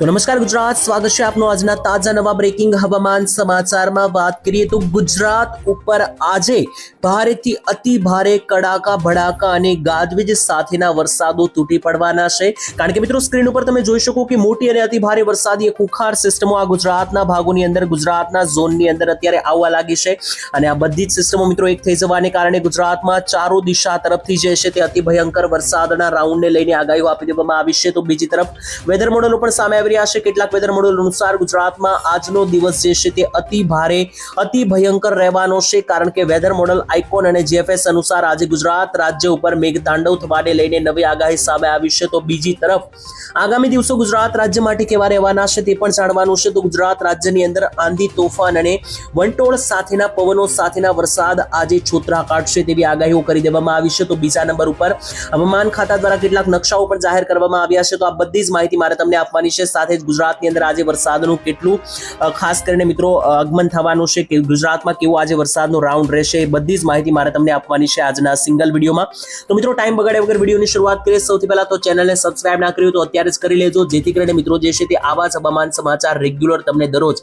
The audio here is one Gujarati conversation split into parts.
તો નમસ્કાર ગુજરાત, સ્વાગત છે આપનું આજના તાજા નવા બ્રેકિંગ હવામાન સમાચારમાં. વાત કરીએ તો ગુજરાત ઉપર આજે ભારેથી અતિ ભારે કડાકા, ભડાકા અને ગાજવીજ સાથેના વરસાદો તૂટી પડવાના છે. કારણ કે મિત્રો, સ્ક્રીન ઉપર તમે જોઈ શકો કે મોટી અને અતિ ભારે વરસાદી એક ખુખાર સિસ્ટમો આ ગુજરાતના ભાગોની અંદર, ગુજરાતના ઝોનની અંદર અત્યારે આવવા લાગી છે. અને આ બધી જ સિસ્ટમો મિત્રો એક થઈ જવાને કારણે ગુજરાતમાં ચારો દિશા તરફથી જે છે તે અતિ ભયંકર વરસાદના રાઉન્ડને લઈને આગાહીઓ આપી દેવામાં આવી છે. તો બીજી તરફ વેધર મોડેલો પણ સામે આવી રહ્યા છે. કેટલાક વેધર મોડેલ અનુસાર ગુજરાતમાં આજનો દિવસ જે છે તે અતિ ભારે, અતિ ભયંકર રહેવાનો છે. કારણ કે વેધર મોડલ આઇકોન અને જીએફએસ અનુસાર આજે ગુજરાત રાજ્ય ઉપર મેઘતાંડવ થવાને લઈને નવી આગાહી સામે આવી છે. તો બીજી તરફ, આગામી દિવસો ગુજરાત રાજ્ય માટે કેવા રહેવાના છે તે પણ જાણવાનું છે. તો ગુજરાત રાજ્યની અંદર આંધી તોફાન અને વંટોળ સાથેના પવનો સાથેના વરસાદ આજે છોતરા કાઢશે તેવી આગાહીઓ કરી દેવામાં આવી છે. તો બીજા નંબર ઉપર હવામાન ખાતા દ્વારા કેટલાક નકશાઓ પણ જાહેર કરવામાં આવ્યા છે. તો આ બધી જ માહિતી મારે તમને આપવાની છે. સાથે જ ગુજરાતની અંદર આજે વરસાદનું કેટલું ખાસ કરીને મિત્રો આગમન થવાનું છે કે ગુજરાતમાં કેવો આજે વરસાદનો રાઉન્ડ રહેશે એ બધી જ માહિતી મારે તમને આપવાની છે આજના સિંગલ વિડીયોમાં. તો મિત્રો ટાઈમ બગાડે વગર વિડીયોની શરૂઆત કરીએ. સૌથી પહેલા તો ચેનલને સબસ્ક્રાઇબ ના કર્યું તો અત્યારે જ કરી લેજો. જેથી કરીને મિત્રો, જે છે તે આવા જ હવામાન સમાચાર રેગ્યુલર તમને દરરોજ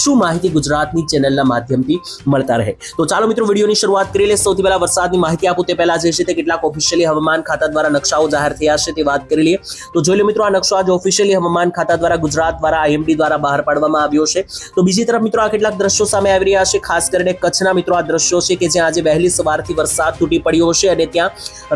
શું માહિતી ગુજરાતની ચેનલના માધ્યમથી મળતા રહે. તો ચાલો મિત્રો, વિડીયોની શરૂઆત કરી લે, સૌથી પહેલા વરસાદની માહિતી આપું. તે પહેલા જે છે તે કેટલાક ઓફિશિયલી હવામાન ખાતા દ્વારા નકશાઓ જાહેર થયા છે તે વાત કરી લઈએ. તો જોઈ લો મિત્રો, આ નકશો આજે ઓફિશિયલી હવામાન ખાતા દ્વારા ગુજરાત દ્વારા આઈએમડી દ્વારા બહાર પાડવામાં આવ્યો છે. તો બીજી તરફ મિત્રો આ કેટલાક દ્રશ્યો સામે આવી રહ્યા છે. ખાસ કરીને કચ્છના મિત્રો આ દ્રશ્યો છે કે જ્યાં આજે વહેલી સવારથી વરસાદ તૂટી પડ્યો છે અને ત્યાં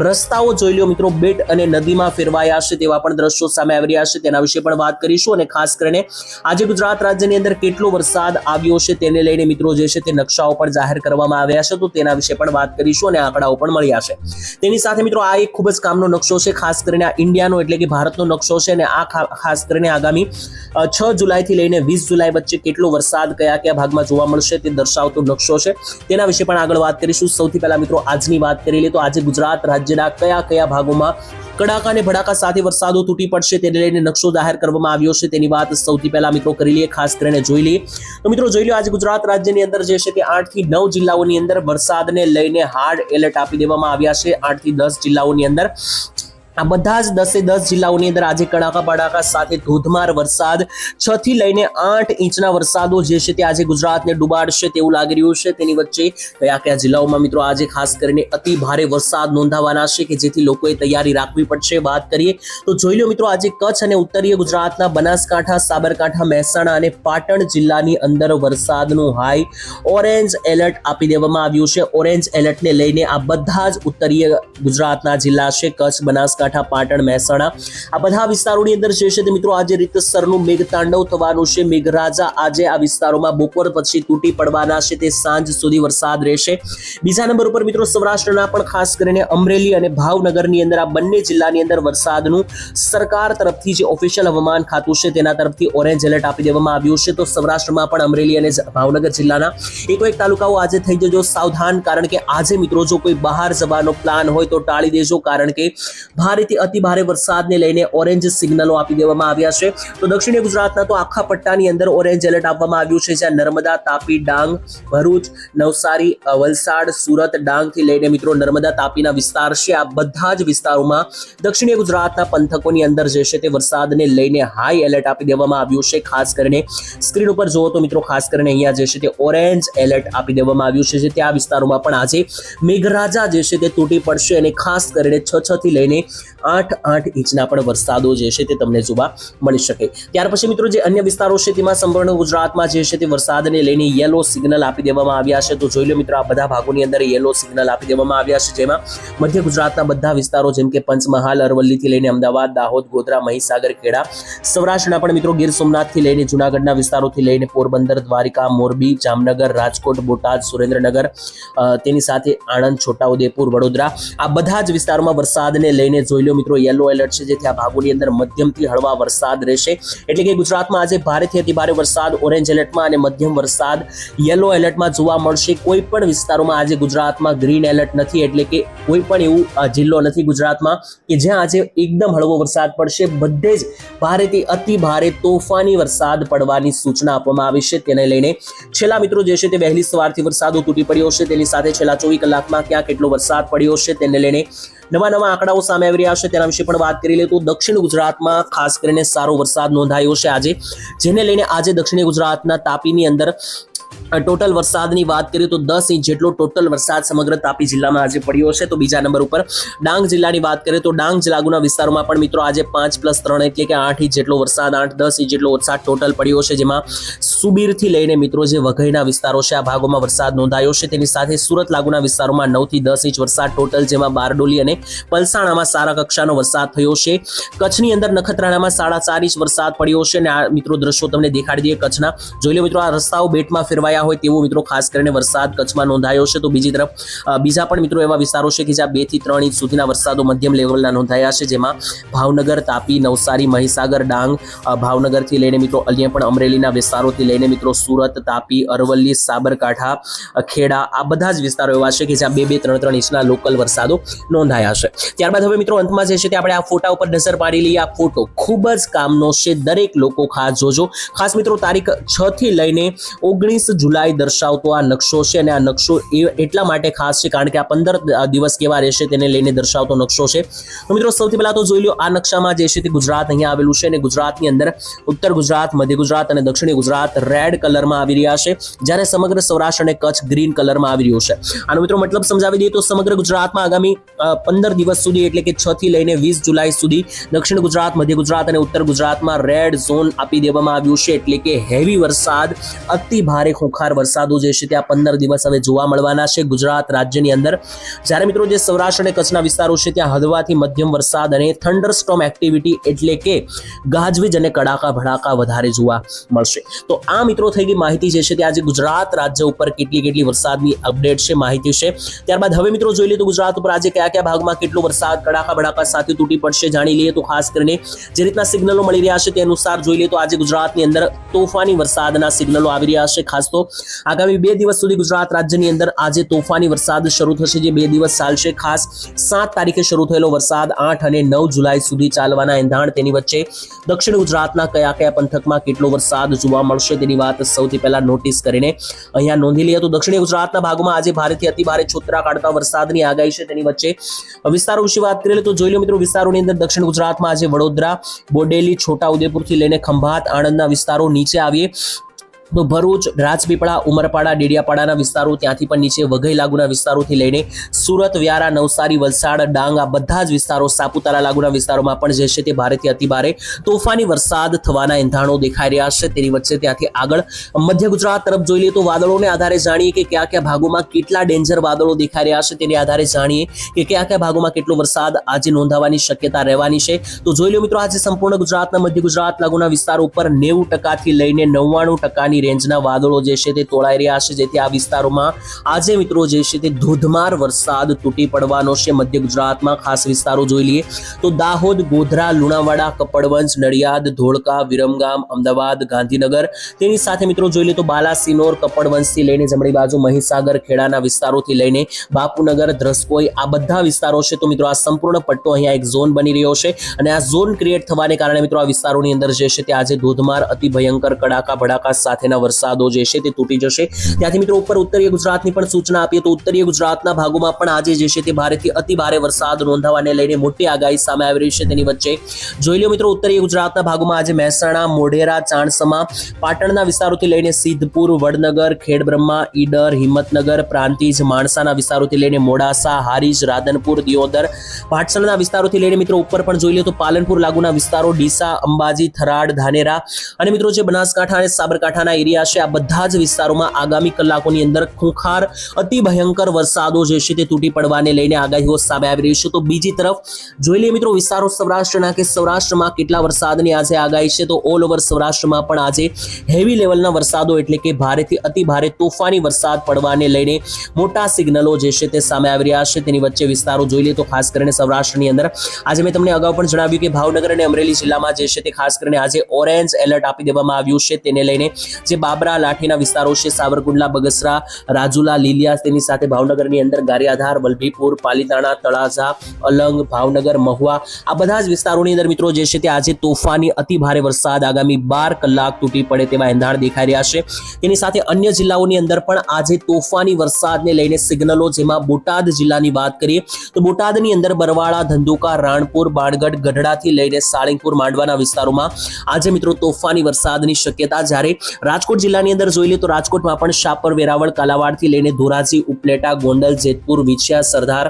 રસ્તાઓ જોઈ લો મિત્રો, બેટ અને નદીમાં ફેરવાયા છે તેવા પણ દ્રશ્યો સામે આવી રહ્યા છે. તેના વિશે પણ વાત કરીશું અને ખાસ કરીને આજે ગુજરાત રાજ્યની અંદર કેટલો વરસાદ આવ્યો છે તેને લઈને મિત્રો જે છે તે નકશાઓ પણ જાહેર કરવામાં આવ્યા છે. તો તેના વિશે પણ વાત કરીશું અને આંકડાઓ પણ મળ્યા છે. તેની સાથે મિત્રો આ એક ખૂબ જ કામનો નકશો છે. ખાસ કરીને આ ઇન્ડિયાનો એટલે કે ભારતનો નકશો છે અને આ ખાસ કરીને આગામી અ, છ જુલાઈથી લઈને વીસ જુલાઈ વચ્ચે કેટલો વરસાદ કયા કયા ભાગમાં જોવા મળશે તે દર્શાવતો નકશો છે. તેના વિશે પણ આગળ વાત કરીશું. સૌથી પહેલા મિત્રો આજની વાત કરી લઈએ તો આજે ગુજરાત રાજ્યના કયા કયા ભાગોમાં કડાકા અને ભડાકા સાથે વરસાદો તૂટી પડશે તેને લઈને નકશો જાહેર કરવામાં આવ્યો છે. તેની વાત સૌથી પહેલા મિત્રો કરી લઈએ ખાસ કરીને જોઈ લઈએ. તો મિત્રો જોઈ લો આજે ગુજરાત રાજ્યની અંદર જે છે તે આઠથી નવ જિલ્લાઓની અંદર વરસાદને લઈને હાર્ડ એલર્ટ આપી દેવામાં આવ્યા છે. આઠથી દસ જિલ્લાઓની અંદર આ બધા જ દસે દસ જિલ્લાઓની અંદર આજે કડાકા બડાકા સાથે ધોધમાર વરસાદ. છ થી લઈને આઠ ઇંચના વરસાદો જે છે તે આજે ગુજરાતને ડુબાડશે તેવું લાગી રહ્યું છે. તેની વચ્ચે કયા કયા જિલ્લાઓમાં મિત્રો આજે ખાસ કરીને અતિ ભારે વરસાદ નોંધાવાના છે કે જેથી લોકોએ તૈયારી રાખવી પડશે? વાત કરીએ તો જોઈ લો મિત્રો આજે કચ્છ અને ઉત્તરીય ગુજરાતના બનાસકાંઠા, સાબરકાંઠા, મહેસાણા અને પાટણ જિલ્લાની અંદર વરસાદનું હાઈ ઓરેન્જ એલર્ટ આપી દેવામાં આવ્યું છે. ઓરેન્જ એલર્ટને લઈને આ બધા જ ઉત્તરીય ગુજરાતના જિલ્લા છે કચ્છ, બનાસકાંઠા પાટણ, મહેસાણા. આ બધા વિસ્તારોની અંદર જે છે તે મિત્રો આજે રીતસરનું મેઘતાંડવ થવાનું છે. મેઘરાજા આજે આ વિસ્તારોમાં બપોર પછી તૂટી પડવાના છે. તે સાંજ સુધી વરસાદ રહેશે. બીજા નંબર ઉપર મિત્રો સૌરાષ્ટ્રના પણ ખાસ કરીને અમરેલી અને ભાવનગરની અંદર આ બંને જિલ્લાની અંદર વરસાદનું સરકાર તરફથી જે ઓફિશિયલ હવામાન ખાતું છે તેના તરફથી ઓરેન્જ એલર્ટ આપી દેવામાં આવ્યું છે. તો સૌરાષ્ટ્રમાં પણ અમરેલી અને ભાવનગર જિલ્લાના એકો એક તાલુકાઓ આજે થઈ જજો સાવધાન. કારણ કે આજે મિત્રો જો કોઈ બહાર જવાનો પ્લાન હોય તો ટાળી દેજો. કારણ કે ભારેથી અતિ ભારે વરસાદને લઈને ઓરેન્જ સિગ્નલો આપી દેવામાં આવ્યા છે. તો દક્ષિણ ગુજરાતના તો આખા પટ્ટાની અંદર ઓરેન્જ એલર્ટ આપવામાં આવ્યું છે, જ્યાં નર્મદા, તાપી, ડાંગ, ભરૂચ, નવસારી વલસાડ, સુરત, ડાંગથી લઈને મિત્રો નર્મદા, તાપીના વિસ્તાર છે. આ બધા જ વિસ્તારોમાં દક્ષિણીય ગુજરાતના પંથકોની અંદર જે છે તે વરસાદને લઈને હાઈ એલર્ટ આપી દેવામાં આવ્યું છે. ખાસ કરીને સ્ક્રીન ઉપર જુઓ તો મિત્રો ખાસ કરીને અહીંયા જે છે તે ઓરેન્જ એલર્ટ આપી દેવામાં આવ્યું છે, જે તે વિસ્તારોમાં પણ આજે મેઘરાજા જે છે તે તૂટી પડશે અને ખાસ કરીને છ છ થી લઈને આઠ આઠ ઇંચના પણ વરસાદો જે છે તે તમને જોવા મળી શકે. ત્યાર પછી મિત્રો જે અન્ય વિસ્તારો છે તેમાં સંપૂર્ણ ગુજરાતમાં જે છે તે વરસાદને લઈને યલો સિગ્નલ આપી દેવામાં આવ્યા છે. તો જોઈ લો મિત્રો, આ બધા ભાગોની અંદર યલો સિગ્નલ આપી દેવામાં આવ્યા છે. જેમાં મધ્ય ગુજરાતના બધા વિસ્તારો જેમ કે પંચમહાલ, અરવલ્લીથી લઈને અમદાવાદ, દાહોદ, ગોધરા, મહીસાગર, ખેડા, સૌરાષ્ટ્રના પણ મિત્રો ગીર સોમનાથથી લઈને જુનાગઢના વિસ્તારોથી લઈને પોરબંદર, દ્વારિકા, મોરબી, જામનગર, રાજકોટ, બોટાદ, સુરેન્દ્રનગર તેની સાથે આણંદ, છોટાઉદેપુર, વડોદરા આ બધા જ વિસ્તારોમાં વરસાદને લઈને જોઈ લો મિત્રો યલો એલર્ટ છે, જેથી આ ભાગોની અંદર મધ્યમથી હળવા વરસાદ રહેશે. એટલે કે ગુજરાતમાં આજે ભારેથી અતિ ભારે વરસાદ ઓરેન્જ એલર્ટમાં અને મધ્યમ વરસાદ યેલો એલર્ટમાં જોવા મળશે. કોઈ પણ વિસ્તારોમાં આજે ગુજરાતમાં ગ્રીન એલર્ટ નથી, એટલે કે કોઈ પણ એવું જિલ્લો નથી ગુજરાતમાં, કે જ્યાં આજે એકદમ હળવો વરસાદ પડશે. બધે જ ભારેથી અતિ ભારે તોફાની વરસાદ પડવાની સૂચના આપવામાં આવી છે. તેને લઈને છેલ્લા મિત્રો જે છે તે વહેલી સવારથી વરસાદો તૂટી પડ્યો છે. તેની સાથે છેલ્લા ચોવીસ કલાકમાં ક્યાં કેટલો વરસાદ પડ્યો છે, તેને લઈને નવા નવા આંકડાઓ સામે આવી રહ્યા છે. તેના વિશે પણ વાત કરી લે તો દક્ષિણ ગુજરાતમાં ખાસ કરીને સારો વરસાદ નોંધાયો છે આજે. જેને લઈને આજે દક્ષિણ ગુજરાતના તાપીની અંદર ટોટલ વરસાદની વાત કરીએ તો દસ ઇંચ જેટલો ટોટલ વરસાદ સમગ્ર તાપી જિલ્લામાં આજે પડ્યો છે. તો બીજા નંબર ઉપર ડાંગ જિલ્લાની વાત કરીએ તો ડાંગ લાગુના વિસ્તારોમાં પણ મિત્રો આજે પાંચ પ્લસ ત્રણ એટલે કે આઠ ઇંચ જેટલો વરસાદ, આઠ દસ ઇંચ જેટલો વરસાદ ટોટલ પડ્યો છે. જેમાં સુબીરથી લઈને મિત્રો જે વઘઈના વિસ્તારો છે, આ ભાગોમાં વરસાદ નોંધાયો છે. તેની સાથે સુરત લાગુના વિસ્તારોમાં નવથી દસ ઇંચ વરસાદ ટોટલ, જેમાં બારડોલી અને પલસાણામાં સારા કક્ષાનો વરસાદ થયો છે. કચ્છની અંદર નખત્રાણામાં સાડા ચાર ઇંચ વરસાદ પડ્યો છે અને આ મિત્રો દ્રશ્યો તમને દેખાડી દઈએ કચ્છના. જોઈ લો મિત્રો, આ રસ્તાઓ બેટમાં ફેરવાયા હોય તેવો મિત્રો ખાસ કરીને વરસાદ કચ્છમાં નોંધાયો છે. તો બીજી તરફ બીજા પણ મિત્રો એવા વિસ્તારો છે કે જ્યાં બેથી ત્રણ ઇંચ સુધીના વરસાદો મધ્યમ લેવલના નોંધાયા છે. જેમાં ભાવનગર, તાપી, નવસારી, મહીસાગર, ડાંગ ભાવનગરથી લઈને મિત્રો અન્ય પણ અમરેલીના વિસ્તારોથી લઈને મિત્રો સુરત, તાપી, અરવલ્લી, સાબરકાંઠા ખેડા આ બધા જ વિસ્તારો એવા છે કે જ્યાં બે બે ત્રણ ત્રણ ઇંચના લોકલ વરસાદો નોંધાયા છે. ત્યારબાદ હવે મિત્રો અંતમાં જે છે તે આપણે આ ફોટા ઉપર નજર પાડી લઈએ. આ ફોટો ખૂબ જ કામનો છે. દરેક લોકો ખાસ જોજો. ખાસ મિત્રો તારીખ છ થી લઈને ઓગણીસ જુલાઈ દર્શાવતો આ નકશો છે અને આ નકશો એ એટલા માટે ખાસ છે કારણ કે આ પંદર દિવસ કેવા રહેશે તેને લઈને દર્શાવતો નકશો છે. તો મિત્રો, સૌથી પહેલાં તો જોઈ લો આ નકશામાં જે છે તે ગુજરાત અહીંયા આવેલું છે અને ગુજરાતની અંદર ઉત્તર ગુજરાત, મધ્ય ગુજરાત અને દક્ષિણ ગુજરાત રેડ કલરમાં આવી રહ્યા છે. જ્યારે સમગ્ર સૌરાષ્ટ્ર અને કચ્છ ગ્રીન કલરમાં આવી રહ્યું છે. આનો મિત્રો મતલબ સમજાવી દઈએ તો સમગ્ર ગુજરાતમાં આગામી પંદર દિવસ સુધી એટલે કે છ થી લઈને વીસ જુલાઈ સુધી દક્ષિણ ગુજરાત, મધ્ય ગુજરાત અને ઉત્તર ગુજરાતમાં રેડ ઝોન આપી દેવામાં આવ્યું છે. એટલે કે હેવી વરસાદ અતિ ભારે ખોખાર વરસાદો જે છે તે આ પંદર દિવસ હવે જોવા મળવાના છે. ગુજરાત રાજ્યની અંદર જ્યારે મિત્રો જે સૌરાષ્ટ્ર અને કચ્છના વિસ્તારો છે ત્યાં હળવાથી મધ્યમ વરસાદ અને થંડરસ્ટોમ એક્ટિવિટી એટલે કે ગાજવીજ અને કડાકા ભડાકા વધારે જોવા મળશે. તો આ મિત્રો થઈ ગઈ માહિતી જે છે તે આજે ગુજરાત રાજ્ય ઉપર કેટલી કેટલી વરસાદની અપડેટ છે માહિતી છે. ત્યારબાદ હવે મિત્રો જોઈ લઈએ તો ગુજરાત ઉપર આજે કયા કયા ભાગમાં કેટલો વરસાદ, કડાકા ભડાકા સાથે તૂટી પડશે જાણી લઈએ તો ખાસ કરીને જે રીતના સિગ્નલો મળી રહ્યા છે તે અનુસાર જોઈ લઈએ તો આજે ગુજરાતની અંદર તોફાની વરસાદના સિગ્નલો આવી રહ્યા છે. ખાસ તો આગામી બે દિવસ સુધી ગુજરાત રાજ્યની અંદર આજે તોફાની વરસાદ શરૂ થશે, જે બે દિવસ ચાલશે. ખાસ સાત તારીખે શરૂ થયેલો વરસાદ આઠ અને નવ જુલાઈ સુધી ચાલવાના એંધાણ તેની વચ્ચે. દક્ષિણ ગુજરાતના કયા કયા પંથકમાં કેટલો વરસાદ જોવા મળશે તેની વાત સૌથી પહેલા નોટિસ કરીને અહીંયા નોંધી લઈએ તો દક્ષિણ ગુજરાતના ભાગમાં આજે ભારેથી અતિભારે છોતરા કાઢતા વરસાદની આગાહી છે તેની વચ્ચે. વિસ્તારો વિશે વાત કરીએ તો જોઈ લો મિત્રો, વિસ્તારોની અંદર દક્ષિણ ગુજરાતમાં આજે વડોદરા, બોડેલી છોટાઉદેપુરથી લઈને ખંભાત, આણંદના વિસ્તારો નીચે આવીએ. તો ભરૂચ, રાજપીપળા, ઉમરપાડા, ડેડિયાપાડાના વિસ્તારો ત્યાંથી પણ નીચે વઘઈ લાગુના વિસ્તારોથી લઈને સુરત, વ્યારા, નવસારી, વલસાડ, ડાંગ આ બધા જ વિસ્તારો સાપુતારા લાગુના વિસ્તારોમાં પણ જે છે તે ભારેથી અતિભારે તોફાની વરસાદ થવાના એંધાણો દેખાઈ રહ્યા છે. તેની વચ્ચે ત્યાંથી આગળ મધ્ય ગુજરાત તરફ જોઈ લઈએ તો વાદળોને આધારે જાણીએ કે કયા કયા ભાગોમાં કેટલા ડેન્જર વાદળો દેખાઈ રહ્યા છે તેને આધારે જાણીએ કે કયા કયા ભાગોમાં કેટલો વરસાદ આજે નોંધાવાની શક્યતા રહેવાની છે. તો જોઈ લો મિત્રો, આજે સંપૂર્ણ ગુજરાતના મધ્ય ગુજરાત લાગુના વિસ્તારો ઉપર નેવું ટકાથી લઈને નવ્વાણું ટકાની રેન્જના વાદળો જે છે તે તોળાઈ રહ્યા છે, જેથી આ વિસ્તારોમાં આજે મિત્રો જે છે તે ધોધમાર વરસાદ તૂટી પડવાનો છે મધ્ય ગુજરાતમાં. ખાસ વિસ્તારો જોઈ લઈએ તો દાહોદ, ગોધરા, લુણાવાડા, કપડવંજ, નડિયાદ, ધોળકા, વિરમગામ, અમદાવાદ, ગાંધીનગર. તેની સાથે મિત્રો જોઈ લઈએ તો બાલાસિનોર, કપડવંજથી લઈને જમણી બાજુ, મહીસાગર, ખેડાના વિસ્તારોથી લઈને બાપુનગર, ધ્રસકોઈ, આ બધા વિસ્તારો છે. તો મિત્રો આ સંપૂર્ણ પટ્ટો અહીંયા એક ઝોન બની રહ્યો છે અને આ ઝોન ક્રિએટ થવાને કારણે મિત્રો આ વિસ્તારોની અંદર જે છે તે આજે ધોધમાર, અતિ ભયંકર કડાકા ભડાકા સાથેના વરસાદો જે છે તે તૂટી જશે. ત્યાંથી મિત્રો ઉપર ઉત્તરીય ગુજરાતની પણ સૂચના આપીએ તો ઉત્તરીય ગુજરાતના ભાગોમાં પણ આજે જે છે તે ભારેથી અતિ ભારે વરસાદ નોંધાવાને લઈને મોટી આગાહી સામે આવી રહી છે તેની વચ્ચે. જોઈ લો મિત્રો, ઉત્તરીય ગુજરાતના ભાગોમાં આજે મહેસાણા, મોઢેરા, ચાણસમા, પાટણના વિસ્તારોથી લઈને સિદ્ધપુર, વડનગર, ખેડબ્રહ્મા, ઈડર, હિંમતનગર, પ્રાંતિજ, માણસાના વિસ્તારોથી લઈને મોડાસા, હારીજ, રાધનપુર, દિયોદર ભાટસણના વિસ્તારોથી લઈને મિત્રો ઉપર પણ જોઈ લો તો પાલનપુર લાગુના વિસ્તારો ડીસા, અંબાજી થરાડ ધાનેરા અને મિત્રો જે બનાસકાંઠા અને સાબરકાંઠાના એરિયા છે. આ બધા જ વિસ્તારોમાં આગામી કલાકોની અંદર ખૂંખાર અતિ ભયંકર વરસાદો જે છે તે તૂટી પડવાને લઈને આગાહીઓ સામે આવી રહી છે. તો બીજી તરફ જોઈ લઈએ મિત્રો વિસ્તારો સૌરાષ્ટ્રના કે સૌરાષ્ટ્રમાં કેટલા વરસાદની આજે આગાહી છે? તો ઓલ ઓવર સૌરાષ્ટ્રમાં પણ આજે હેવી લેવલના વરસાદો એટલે કે ભારેથી અતિ ભારે તોફાની વરસાદ પડવાને લઈને મોટા સિગ્નલો જે છે તે સામે આવી રહ્યા છે. તેની વચ્ચે વિસ્તારો જોઈ લઈએ તો ખાસ કરીને સૌરાષ્ટ્રની અંદર. આજે મેં તમને અગાઉ પણ જણાવ્યું કે ભાવનગર અને અમરેલી જિલ્લામાં જે છે તે ખાસ કરીને આજે ઓરેન્જ એલર્ટ આપી દેવામાં આવ્યું છે. તેને લઈને જે બાબરા લાઠીના વિસ્તારો છે, સાવરકુંડલા, બગસરા, રાજુલા, લીલિયા તેની સાથે ભાવનગરની અંદર ગારિયાધાર, વલભીપુર, પાલીતાણા, તળાજા, અલંગ, ભાવનગર, મહુવા આ બધા જ વિસ્તારોની અંદર મિત્રો જે છે તે આજે તોફાની અતિ ભારે વરસાદ આગામી બાર કલાક તૂટી પડે તેવા એંધાણ દેખાઈ રહ્યા છે. તેની સાથે અન્ય જિલ્લાઓની અંદર પણ આજે તોફાની વરસાદને લઈને સિગ્નલો જેમાં બોટાદ જિલ્લાની વાત કરીએ તો બોટાદની અંદર બરવાળા, ધંધુકા, રાણપુર બાણગઢ ગઢડાથી લઈને સાળીંગપુર, માંડવાના વિસ્તારોમાં આજે મિત્રો તોફાની વરસાદની શક્યતા જ્યારે રાજકોટ જિલ્લાની અંદર જોઈ લઈએ તો રાજકોટમાં પણ શાપર, વેરાવળ, કાલાવાડથી લઈને ધોરાજી, ઉપલેટા, ગોંડલ, જેતપુર, વિછિયા, સરદાર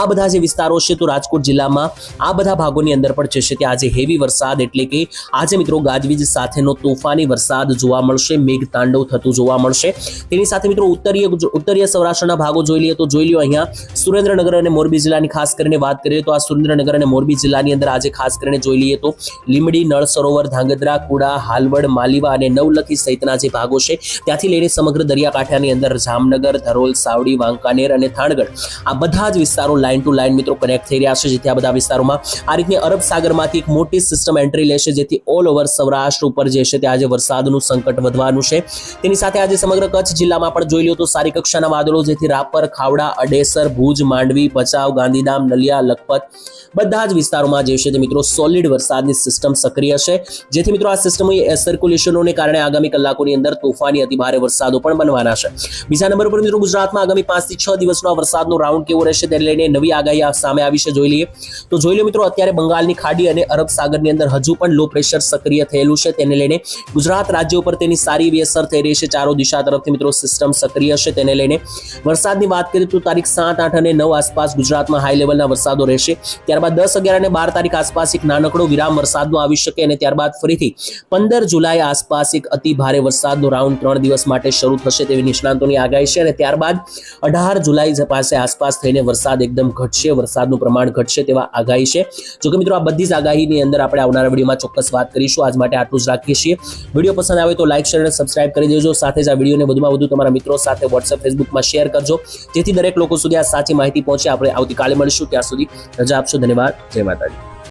આ બધા જે વિસ્તારો છે તો રાજકોટ જિલ્લામાં આ બધા ભાગોની અંદર પણ છે. તે આજે હેવી વરસાદ એટલે કે આજે મિત્રો ગાજવીજ સાથેનો તોફાની વરસાદ જોવા મળશે મેઘ તાંડવ થતું જોવા મળશે. તેની સાથે મિત્રો ઉત્તરીય ઉત્તરીય સૌરાષ્ટ્રના ભાગો જોઈ લઈએ તો જોઈ લો અહીંયા સુરેન્દ્રનગર અને મોરબી જિલ્લાની ખાસ કરીને વાત કરીએ તો આ સુરેન્દ્રનગર અને મોરબી જિલ્લાની અંદર આજે ખાસ કરીને જોઈ લઈએ તો લીમડી નળ સરોવર, ધાંગધ્રા, કુડા, હાલવડ, માલીવા અને નવલખી સહિતના જે ભાગો છે, ત્યાંથી લઈને સમગ્ર દરિયાકાંઠાની અંદર જામનગર, ધરોલ, સાવડી, વાંકાનેર અને થાણગઢ, આ બધા જ વિસ્તારો લાઇન ટુ લાઇન મિત્રો કનેક્ટ થઈ રહ્યા છે, જેથી આ બધા વિસ્તારોમાં આ રીતની અરબ સાગરમાંથી એક મોટી સિસ્ટમ એન્ટ્રી લેશે, જેથી ઓલ ઓવર સૌરાષ્ટ્ર ઉપર જે છે તે આજે વરસાદનું સંકટ વધવાનું છે. તેની સાથે આજે સમગ્ર કચ્છ જિલ્લામાં પણ જોઈ લો તો સારી કક્ષાના વાદળો, જેથી રાપર, ખાવડા, અડેસર, ભુજ, માંડવી, ભચાઉ, ગાંધીધામ, નલિયા, લખપત બધા જ વિસ્તારોમાં જે છે તે મિત્રો સોલિડ વરસાદની સિસ્ટમ સક્રિય છે. જેથી મિત્રો આ સિસ્ટમ સર્ક્યુલેશનોને કારણે આગામી કલાકોની અંદર તોફાની અતિ ભારે વરસાદો પણ બનવાના છે. બીજા નંબર પર મિત્રો ગુજરાતમાં આગામી પાંચથી છ દિવસનો વરસાદનો રાઉન્ડ કેવો રહેશે તેને લઈને નવી આગાહી સામે આવી છે જોઈ લઈએ. તો જોઈ લો મિત્રો અત્યારે બંગાળની ખાડી અને અરબ સાગરની અંદર હજુ પણ લો પ્રેશર સક્રિય થયેલું છે તેને લઈને ગુજરાત રાજ્ય ઉપર તેની સારી એવી અસર થઈ રહી છે. ચારો દિશા તરફથી મિત્રો સિસ્ટમ સક્રિય છે તેને લઈને. વરસાદની વાત કરીએ તો તારીખ સાત, આઠ અને નવ આસપાસ ગુજરાતમાં હાઈ લેવલના વરસાદો રહેશે. ત્યારબાદ દસ, અગિયાર અને બાર તારીખ આસપાસ એક નાનકડો વિરામ વરસાદનો આવી શકે અને ત્યારબાદ ફરીથી પંદર જુલાઈ આસપાસ એક અતિ ભારે વરસાદનો રાઉન્ડ ત્રણ દિવસ માટે શરૂ થશે તેવી નિષ્ણાંતોની આગાહી છે અને ત્યારબાદ અઢાર જુલાઈ પાસે આસપાસ થઈને વરસાદ એકદમ ઘટશે, વરસાદનું પ્રમાણ ઘટશે તેવા આગાહી છે. જોકે મિત્રો આ બધી જ આગાહીની અંદર આપણે આવનારા વિડીયોમાં ચોક્કસ વાત કરીશું. આજ માટે આટલું જ રાખીએ છીએ. વીડિયો પસંદ આવે તો લાઇક શેર અને સબસ્ક્રાઇબ કરી દેજો. સાથે જ આ વિડીયોને વધુમાં વધુ તમારા મિત્રો સાથે વોટ્સએપ ફેસબુકમાં શેર કરજો. જેથી દરેક લોકો સુધી આ સાચી માહિતી પહોંચે. આપણે આવતીકાલે મળીશું. ત્યાં સુધી રજા આપશો. ધન્યવાદ. જય માતાજી.